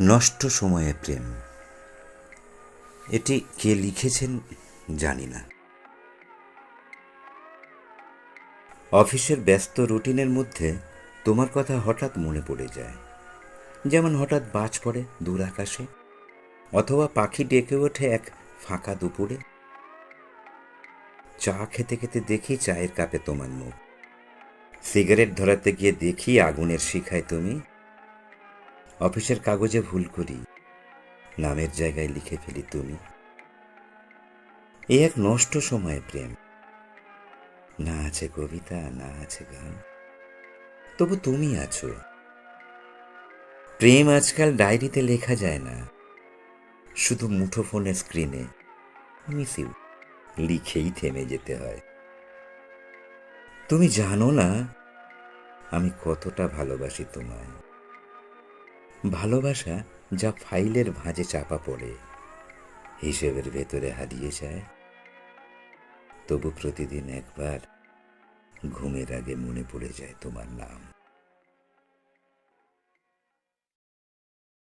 নষ্ট সময়ে প্রেম। এটি কে লিখেছেন জানি না। অফিসের ব্যস্ত রুটিনের মধ্যে তোমার কথা হঠাৎ মনে পড়ে যায়। যেমন হঠাৎ বাজ পড়ে দূর আকাশে, অথবা পাখি ডেকে ওঠে এক ফাঁকা দুপুরে। চা খেতে খেতে দেখি চায়ের কাপে তোমার মুখ। সিগারেট ধরাতে গিয়ে দেখি আগুনের শিখায় তুমি। অফিসের কাগজে ভুল করি। নামের জায়গায় লিখে ফেলি তুমি। এই এক নষ্ট সময় প্রেম। না আছে কবিতা, না আছে গান। তবু তুমি আছো। প্রেম আজকাল ডায়েরিতে লেখা যায় না। শুধু মুঠো ফোনের স্ক্রিনে মিস ইউ লিখেই থেমে যেতে হয়। তুমি জানো না আমি কতটা ভালোবাসি তোমায়। ভালোবাসা যা ফাইলের ভাঁজে চাপা পড়ে, হিসেবের ভেতরে হারিয়ে যায়। তবু প্রতিদিন একবার ঘুমের আগে মনে পড়ে যায় তোমার নাম।